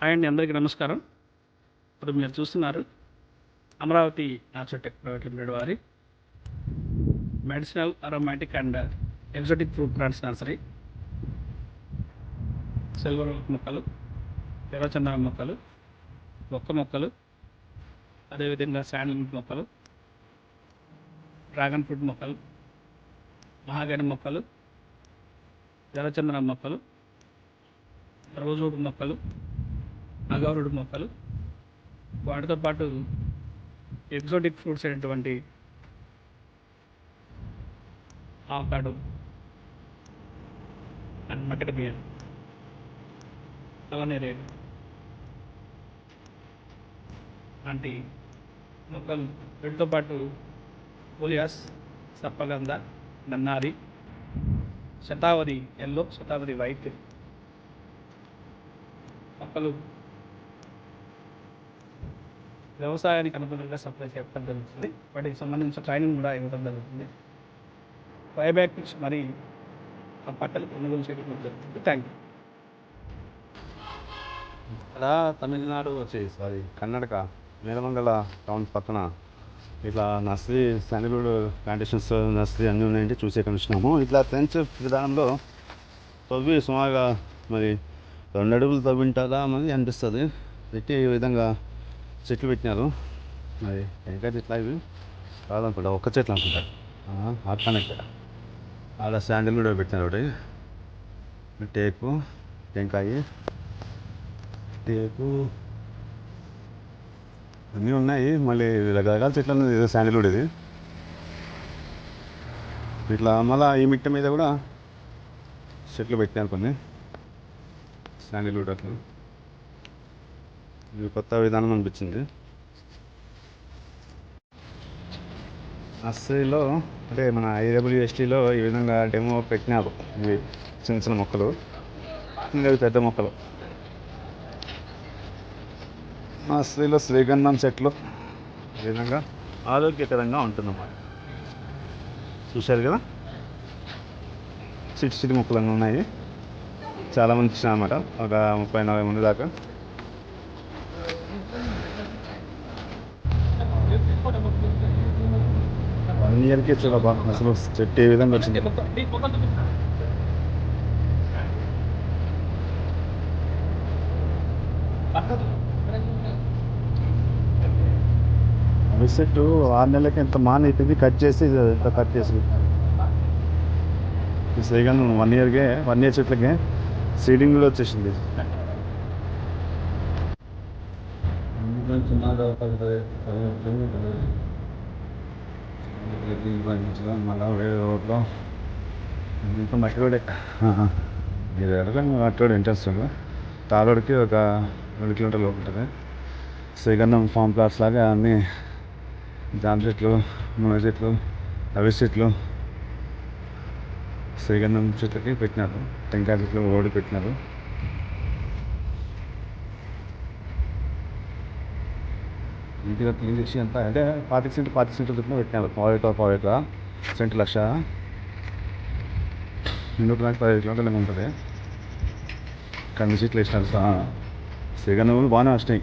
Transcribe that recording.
Hi అండి అందరికీ నమస్కారం. ఇప్పుడు మీరు చూస్తున్నారు అమరావతి నాచుటెక్ ప్రైవేట్ లిమిటెడ్ వారి medicinal aromatic and exotic fruit plants nursery. Silver మొక్కలు ఎర్రచందన మొక్కలు మొక్క మొక్కలు అదేవిధంగా శాండల్ మొక్కలు డ్రాగన్ ఫ్రూట్ మొక్కలు మహాగని మొక్కలు ఎర్రచందనం మొక్కలు రోజువుడ్ మొక్కలు అగౌరుడు మొక్కలు. వాటితో పాటు ఎగ్జోటిక్ ఫ్రూట్స్ అయినటువంటి ఆకాడు అండ్ మకెట్ బియర్ అలానే రేడు లాంటి మొక్కలు. వీటితో పాటు పోలియాస్ సప్పగంధ నన్నారి శతావరి ఎల్లో శతావరి వైట్ మొక్కలు వ్యవసాయానికి అనుగుణంగా సప్లై చేయడం జరుగుతుంది. వాటికి సంబంధించిన ట్రైనింగ్ కూడా ఇవ్వడం జరుగుతుంది. బయోబ్యాక్స్ మరి ఆ పట్టలు కొనుగోలు చేయడం జరుగుతుంది. థ్యాంక్ యూ అలా తమిళనాడు వచ్చి సారీ కర్ణాటక మేలమంగళ టౌన్ పక్కన ఇట్లా నర్సరీ శాండిల్వుడ్ ప్లాంటేషన్స్ నర్సరీ అన్నీ ఉన్నాయంటే చూసే కనిపిస్తున్నాము ఇట్లా ఫ్రెంచ్ విధానంలో తవ్వి సుమారుగా మరి రెండు అడుగులు తవ్వింటారా అని అనిపిస్తుంది. పెట్టి ఈ విధంగా చెట్లు పెట్టినారు. మరి? ఎంకాయ చెట్లు ఇవి కాదనుకుంటా ఒక్క చెట్లు అనుకుంటా. అట్లానే ఆడ శాండిల్వుడ్ పెట్టినారు ఒకటి. టేకు టెంకాయ టేకు. అన్నీ ఉన్నాయి. మళ్ళీ రకరకాల చెట్లు ఇది శాండిల్వుడ్ ఇది. ఇట్లా మళ్ళీ ఈ మిట్ట మీద కూడా చెట్లు పెట్టాను కొన్ని. శాండిల్వుడ్ అట్లా. ఇది కొత్త విధానం అనిపించింది. నర్సరీలో అంటే మన ఐడబ్ల్యూఎస్టీలో ఈ విధంగా డెమో పెట్టినారు ఇవి చిన్న చిన్న మొక్కలు. ఇంకా ఇవి పెద్ద మొక్కలు. నర్సరీలో శ్రీగంధం చెట్లు ఈ విధంగా ఆరోగ్యకరంగా ఉంటుందన్నమాట. చూశారు కదా? చిటి చిటి మొక్కలు అన్నీ ఉన్నాయి. చాలా మంది ఇచ్చిన ఒక ముప్పై నలభై మంది దాకా. ఇయర్కి బాగా అసలు చెట్టు ఏ విధంగా వచ్చింది? విసిట్ ఆరు నెలలకి ఎంత మాన్ అవుతుంది కట్ చేసి ఇది ఎంత కట్ చేసి ఈ శ్రీగంధం వన్ ఇయర్కే వన్ ఇయర్ చెట్లకే సీడింగ్ కూడా వచ్చేసింది. మళ్ళీ వేరే రోడ్లో? ఇంత మట్టి రోడే ఇది ఎడగంగా మట్టి రోడ్ ఇంట్రెస్ట్ తార్ రోడ్కి ఒక రెండు కిలోమీటర్లు ఉంటుంది. శ్రీగంధం ఫామ్ ప్లాట్స్ లాగా అన్నీ జామ చెట్లు మునగ చెట్లు అవి చెట్లు శ్రీగంధం చెట్లకి పెట్టినారు. టెంకాయ చెట్లు రోడ్డు పెట్టినారు. నీట్గా క్లీన్ చేసి అంతా అంటే పాతిక సెంటు పాతిక సెంటు చొప్పున పెట్టినారు పావేక పావేక సెంటు లక్ష. నూట నాకు పదిహేను కిలోమీటర్లు ఉంటుంది. కంది సీట్లు వేసినారు. శ్రీగంధం బాగానే వస్తాయి